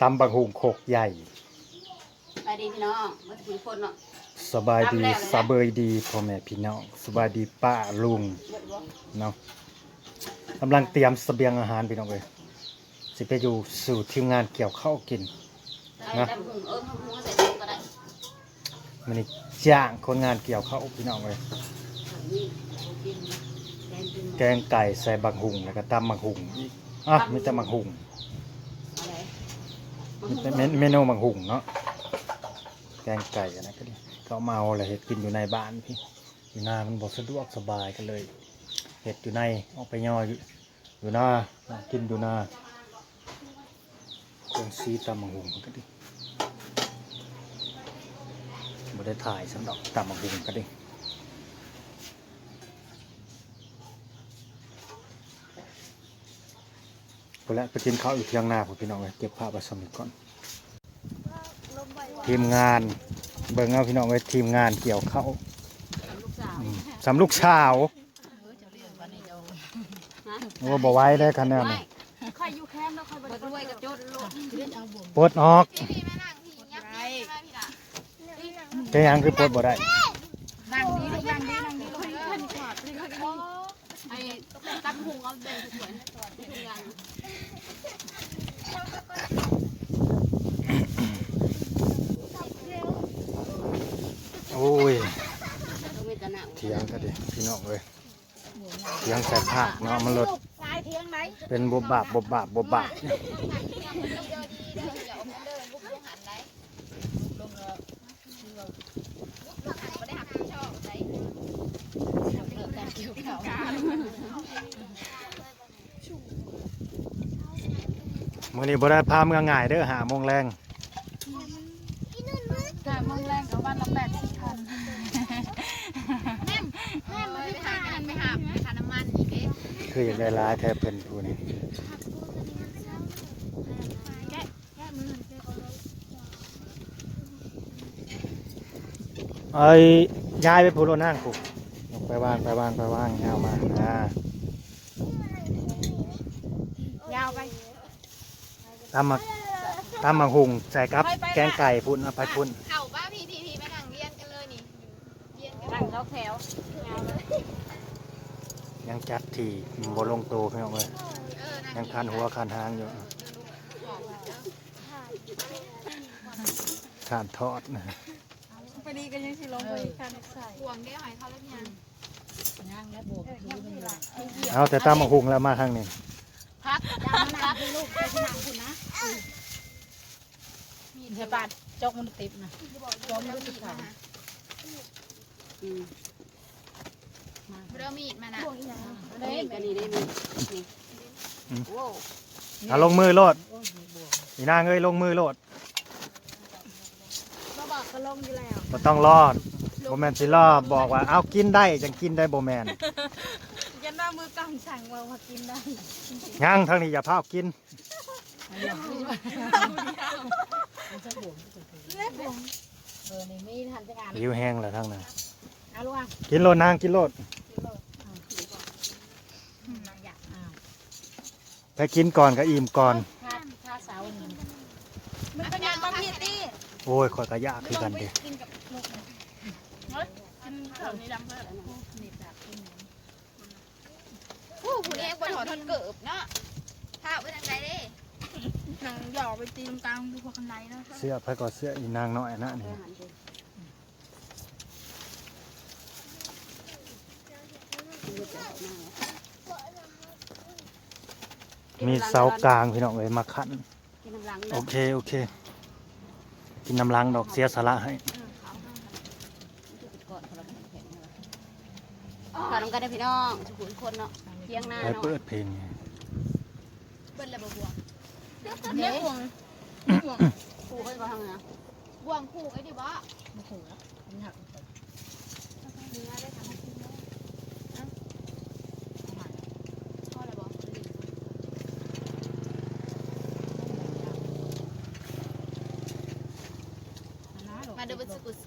ตำบักหุงโคกใหญ่ ไปดีพี่น้องมาถึงคนเนาะ สบายดีตำแล้วนะ สบายดีพ่อแม่พี่น้องสบายดีป้าลุงเบิดบ่เนาะกำลังเตรียมเสบียงอาหารพี่น้องเลยสิไปอยู่สู่ทีมงานเกี่ยวข้าวกินได้นะได้หุงเอิ้มหุงใส่ถุงก็ได้มันนี่จ้างคนงานเกี่ยวข้าวพี่น้องเลยนี่กินแกงกินแกงไก่ใส่บักหุงแล้วก็ตำบักหุงอีกอะไม่แต่บักหุงอะไร เมนเมนูบักหุงเนาะแกงไก่อันนั้นก็ดีก็เมาเอาอะไรเห็ดกินอยู่ในบ้านพี่อยู่หน้ามันบอกสะดวกสบายกันเลยเห็ดอยู่ในออกไปย่ออยู่อยู่หน้ากินอยู่หน้าเครื่องซีตำบักหุงมันก็ดีบ่ได้ถ่ายสันดอกตำบักหุงก็ดี พอแล้วไปกินข้าวอยู่เที่ยงหน้าผมพี่น้องเลยเก็บภาพไว้สมิก่อน ทีมงานเบิ่งเอาพี่น้องไว้ทีมงานเกี่ยวเข้าวลูกสาวอืมสำลูกสาวโอ้บ่ไหว้ได้คะแนนไม่นี่ค่อยอยู่แคมป์แล้วค่อยบ่รวยกับจนลูกปลดออกจะยังคือปลดบ่ได้ นั่งดีลูกนั่งดีนั่งดีลูกเอ้ย ไอ้ตั้งหุงเอาแบ่งสวยๆทุกอย่าง โอ้ย ต้องมีแต่หนัง เถียงก็ดิพี่น้องเลยเถียงใส่ผักเนาะมันลดเป็นบบบาบบบาบบบาบมื้อนี้บ่ได้พามงง่ายเด้อหาโมงแรง แต่มองแรงกับวันละแปดสิบพัน คืออยากได้ายแทบเพิ่นผู้นี้เอ้ยย้ายไปผู้โลนั่งกูไปวางไปวางไปวางเอามาอ่ายาวไปตำมักตำมักหุงใส่กับแกงไก่พุ่นเอาไปพุ่น เข่าป้าพีพีพีมานั่งเรียนกันเลยนี่เรียนกัน นั่งเข้าแถว ยัง จัดที่บ่ลงโตพี่น้องเลยเออนั่งยังคันหัวคันหางอยู่ขานทอดนะไปดีกันยังสิลงไปการใส่ห่วงได้หอยเขาแล้วเนี่ยเอาแต่ตำมักหุงแล้วมาทางนี้พักยาวนาพี่ลูกไปที่หนังคุณนะมีเทบาทจกมันติดนะจกมันรู้สึกขาอืม เริ่มมีดมานะนี่ก็นี่ได้มีนี่โอ้เอาลงมือโลดอีนางเอ้ยลงมือโลดมาบอกก็ลงอยู่แล้วบ่ต้องรอดโบแมนสิรอบอกว่าเอากินได้จังกินได้โบแมนยันว่ามือกำสั่งมามากินได้ย่างทางนี้อย่าพากินเล็บผมเออนี่มีทันจะงานหิวแห้งแล้วทางนั้น เอาลูกอะกินโลดนางกินโลดนางอยากอ้าวไปกินก่อนก็อิ่มก่อน ถ้าถ้าสาวหนึ่งมันเป็นยังบางทีตี้โอ้ยข่อยก็ยากคือกันเด้กินกับลูกนะเฮ้ยกินข้าวนี่ดำเพิ่มนี่จากกินผู้ผู้นี้บนหอทนเกิบเนาะถ้าไปทางใดเด้นางหย่อไปตีนกลางดูพวกข้างในนะเสื้อไปก็เสื้ออีนางน้อยนะนี่ มีเสากลางพี่น้องเอ้ยมาขันกินน้ำลังโอเค โอเค กินน้ำล้างดอกเสียสาระให้ขอน้ำกันได้พี่น้องสุขุนคนเนาะเที่ยงหน้าไปเนาะเปิดเพลงเบิ้ลระเบิดบวงเนี่ยห่วงปูเขาจะมาทำไงบวงคู่ไอ้ดิบ่โอ้โหมันหัก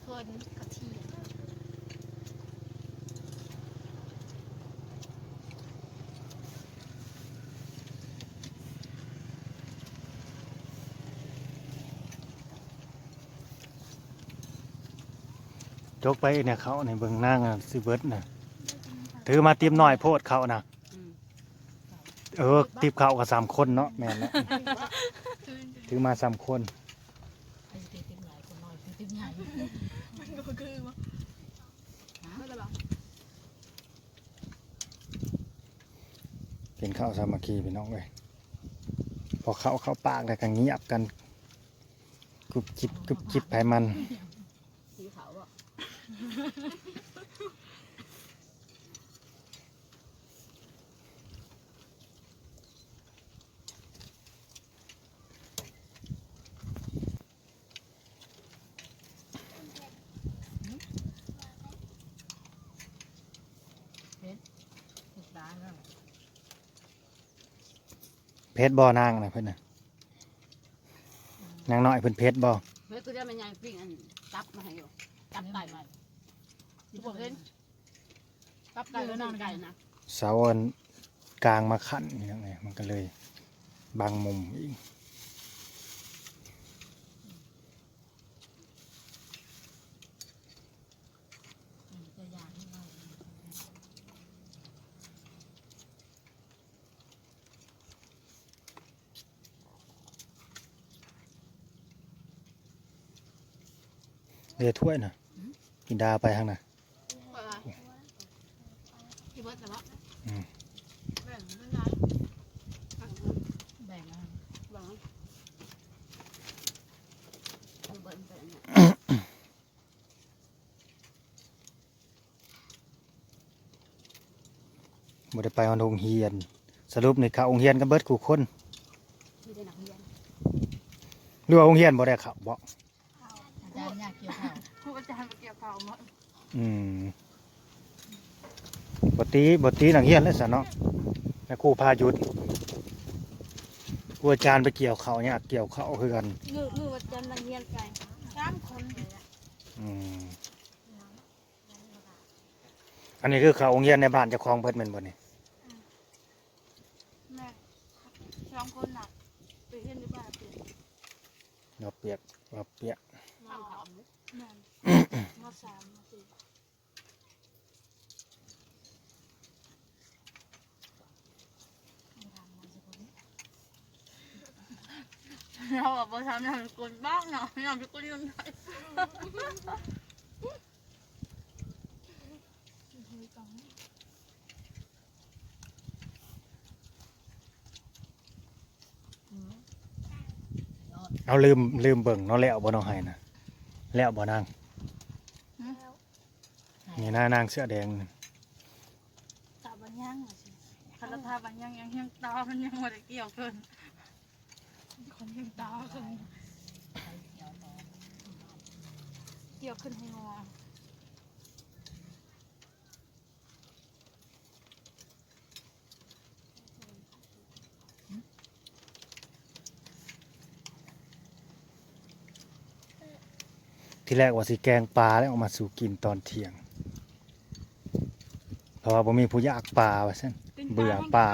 คนกะทียจกไปเนี่ยเขาในเบื้องหน้างานซิเบิร์ตนะถือมาเตรียมหน่อยโพดเขานะเออตีบเขากับสามคนเนาะแม่นแล้ถือมาสามคน นข้าวสามัคคีพี่น้องเลยพอเข้าเข้าปากแล้วก็เงียบกันกุบจิบกุบจิบไผมัน สีขาวอะ ติดตาเนาะ เพชรบ่อนางนะเพิ่นน่ะนางน้อยเพิ่นเพชรบ่เฮ้ยกูจะเป็นยังปิ้งอันตับมาให้อยู่ตับไก่มาที่พวกเห็นตับไก่แล้วนอนไก่นะเสาอันกลางมาขันนี่ยังไงมันก็เลยบังมุมอีก จะยากนิดหน่อย เรือถ้วยน่ะ กินดาไปทางน่ะที่เบิร์ดแต่ว่าอืมแบ่งไม่ได้แบ่งนะแบ่งเบิร์ดเป็นเนี่ยบ่ได้ไปฮอนโรงเรียน สรุปนี่เข้าโรงเรียนกันเบิดกูคนมีแต่นักเรียนหรือว่าโรงเรียนบ่ได้เข้าบ่อาจารย์อยากเกี่ยวข้าวครูอา จารย์มาเกี่ยวข้าวมาอืมบ่ตีบ่ตีนักเรียนเลยซะเนาะแล้วครูพาหยุดครูอาจารย์ไปเกี่ยวเขาเนี่ยากเกี่ยวเขาคือกันมือมืออาจารย์นักเรียนไก่สามคนอืมอันนี้คือเขาโรงเรียนในบ้านเจ้าของเพิ่นแม่นบ่นี่แม่สองคนน่ะไปเรียนในบ้านเป็นเราเปียกเราเปียกน้ำหอมแม่มสามมสี่เราแบบทำนามสกุลบ้างเนาะนามสกุลยังไงเอาลืมลืมเบิ่งเนาะแล้วบ่น้องให้นะแล้วบ่นาง นี่หน้านางเสื้อแดงนี่ตาบัญญังอะสิคาราตาบัญญังยังยังตามันยังไม่ได้เกี่ยวเกินคนยังตาขึ้นเกี่ยวขึ้นให้งอที่แรกว่าสิแกงปลาแล้วเออกมาสู่กินตอนเที่ยงเพราะ ว่าบ่มีผู้อยากปลาว่าซั่นเบื่อปลา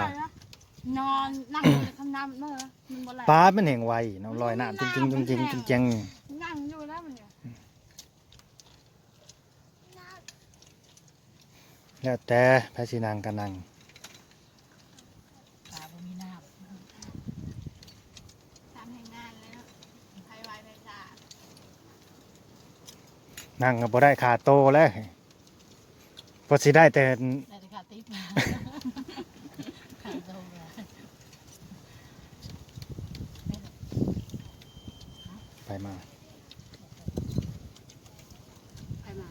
นอนนั่งอยู่ในคำน้ำเมื่อมันบ่ไหลปลามันแห่งไวเนาะลอยน้ำจริงๆจริงๆจริงๆจริงนั่งอยู่แล้วมันเนี่ยๆแล้วแต่พระสินางก็นั่งตาบ่มีน้ทำให้งานเลยเนาะไทยไวไทยจ้านั่งก็บ่ได้ค่าโตแล้ว พอสิได้แต่ำได้แต่ขาติ๊บขาโตเลยไปมาใครมา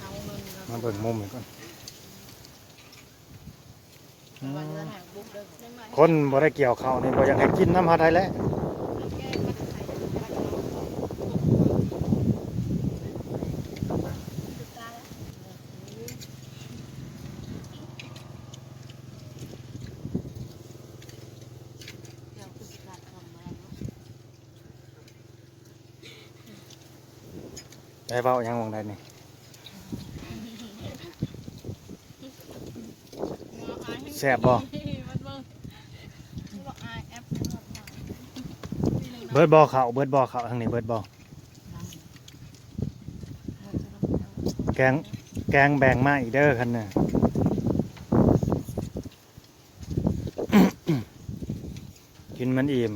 เอาเงินมาเบิ่งมุมนี่ก่อนอืม วันละแห่งบุ๊กเด้อ คนบ่ได้เกี่ยวข้าวนี่บ่อยากให้กินน้ำหาไทยแล้วได้เว้าหยังวงใดนี่แซ่บบ่ บิร์ดบอเขาเบิร์ดบอเขาทางนี้เบิร์ดบอแกงแกงแบ่งมาอีกเด้อคันน่ะกินมันอิ่ม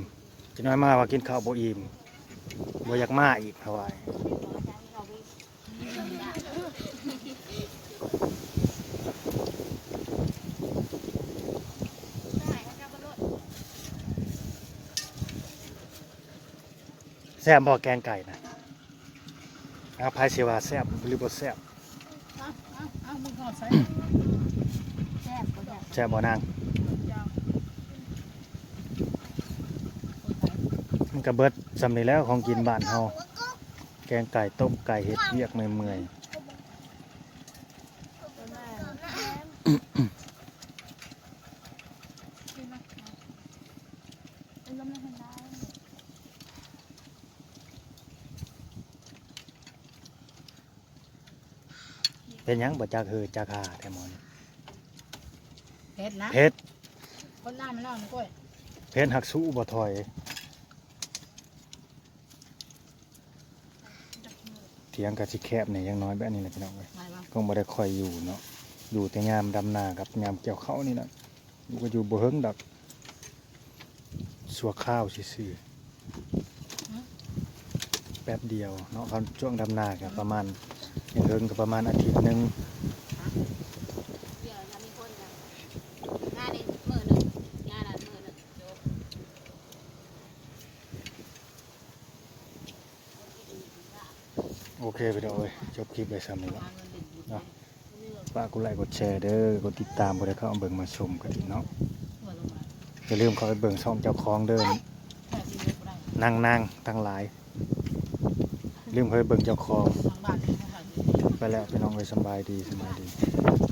จะน้อยมากว่ากินข้าวบ่อิ่มบ่อยากมาอีกเท่าไหร่ ได้เขาจะบรรลุ แซ่บบ่แกงไก่นะอาภัยเสว่าแซ่บหรือบ่แซ่บเอาเอาเอามึงขอใส่แซ่บแซ่บบ่นางมันก็เบิดสำนี้แล้วของกินบ้านเฮาแกงไก่ต้มไก่เฮ็ดเวียกเมื่อยกินไหมเป็นลมไม่ทันได้ ๆ เป็นหยังบ่จักเฮือจักหาแต่หมอนเผ็ดนะเผ็ดคนหน้ามันนอนกล้วยเผ็ดหักสู้บ่ถอย เถียงกับสิแคบเนี่ยยังน้อยแบบนี้แหละพี่น้องเว้ยอะไรวะก็บ่ได้ค่อยอยู่เนาะอยู่แต่ยามดำนากับยามเกี่ยวข้าวนี่แหละอยู่ก็อยู่บ่เฮิงดอกสัวข้าวซื่อๆแป๊บเดียวเนาะเขาช่วงดำนาก็ประมาณยัง เฮิงก็ประมาณอาทิตย์หนึงเดี๋ยวจะมีคนกันงานนี้มือหนึ่งงานนั้นมือหนึ่งจบโอเคพี่น้องเอ้ยจบคลิปไปซ้ำนี้ละงานเงินเดือนอยู่เนาะฝากกดไลค์กดแชร์เด้อกดติดตามบ่ได้เข้าเอาเบิ่งมาชมกันอีกเนาะอย่าลืมเข้าไปเบิ่งช่องเจ้าของเด้อแค่ที่เล็กได้นั่งนางๆทั้งหลายลืมเข้าไปเบิ่งเจ้าของ ทางบ้าน ไปแล้วพี่น้องเลยสบายดีสบายดี